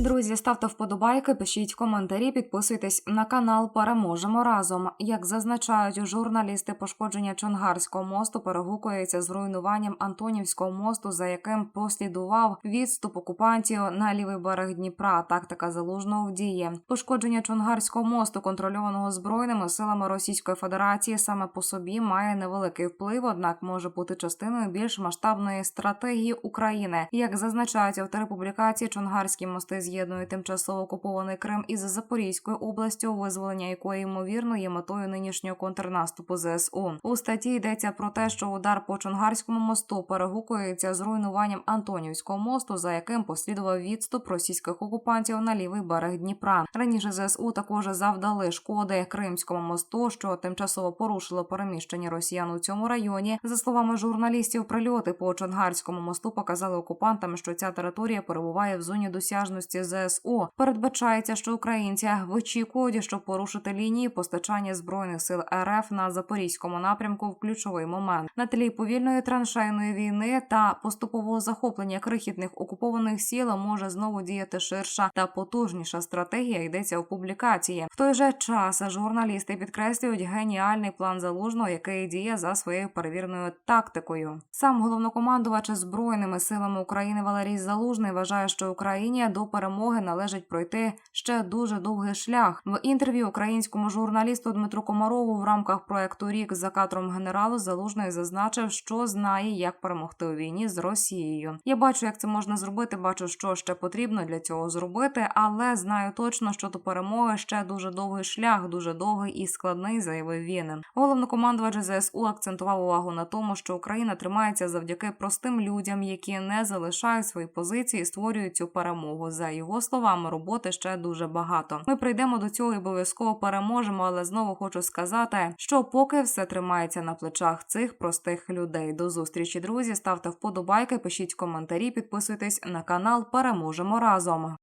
Друзі, ставте вподобайки, пишіть коментарі, підписуйтесь на канал. Переможемо разом. Як зазначають журналісти, пошкодження Чонгарського мосту перегукується з руйнуванням Антонівського мосту, за яким послідував відступ окупантів на лівий берег Дніпра. Тактика залужного в дії. Пошкодження Чонгарського мосту, контрольованого збройними силами Російської Федерації, саме по собі має невеликий вплив, однак може бути частиною більш масштабної стратегії України. Як зазначають автори публікації, Чонгарські мости з'єднують тимчасово окупований Крим із Запорізькою областю, визволення якої ймовірно є метою нинішнього контрнаступу ЗСУ. У статті йдеться про те, що удар по Чонгарському мосту перегукується з руйнуванням Антонівського мосту, за яким послідував відступ російських окупантів на лівий берег Дніпра. Раніше ЗСУ також завдали шкоди Кримському мосту, що тимчасово порушило переміщення росіян у цьому районі. За словами журналістів, прильоти по Чонгарському мосту показали окупантам, що ця територія перебуває в зоні досяжності ЗСУ. Передбачається, що українці вичікують, щоб порушити лінії постачання збройних сил РФ на запорізькому напрямку в ключовий момент на тлі повільної траншейної війни та поступового захоплення крихітних окупованих сіл може знову діяти ширша та потужніша стратегія. Йдеться в публікації. В той же час журналісти підкреслюють геніальний план залужного, який діє за своєю перевіреною тактикою. Сам головнокомандувач збройними силами України Валерій Залужний вважає, що Україні до перемоги належить пройти ще дуже довгий шлях. В інтерв'ю українському журналісту Дмитру Комарову в рамках проекту Рік за кадром генералу Залужний зазначив, що знає, як перемогти у війні з Росією. Я бачу, як це можна зробити. Бачу, що ще потрібно для цього зробити, але знаю точно, що до перемоги ще дуже довгий шлях, дуже довгий і складний, заявив він. Головнокомандувач ЗСУ акцентував увагу на тому, що Україна тримається завдяки простим людям, які не залишають свої позиції, і створюють цю перемогу. За його словами, роботи ще дуже багато. Ми прийдемо до цього і обов'язково переможемо. Але знову хочу сказати, що поки все тримається на плечах цих простих людей. До зустрічі, друзі. Ставте вподобайки, пишіть коментарі, підписуйтесь на канал. Переможемо разом.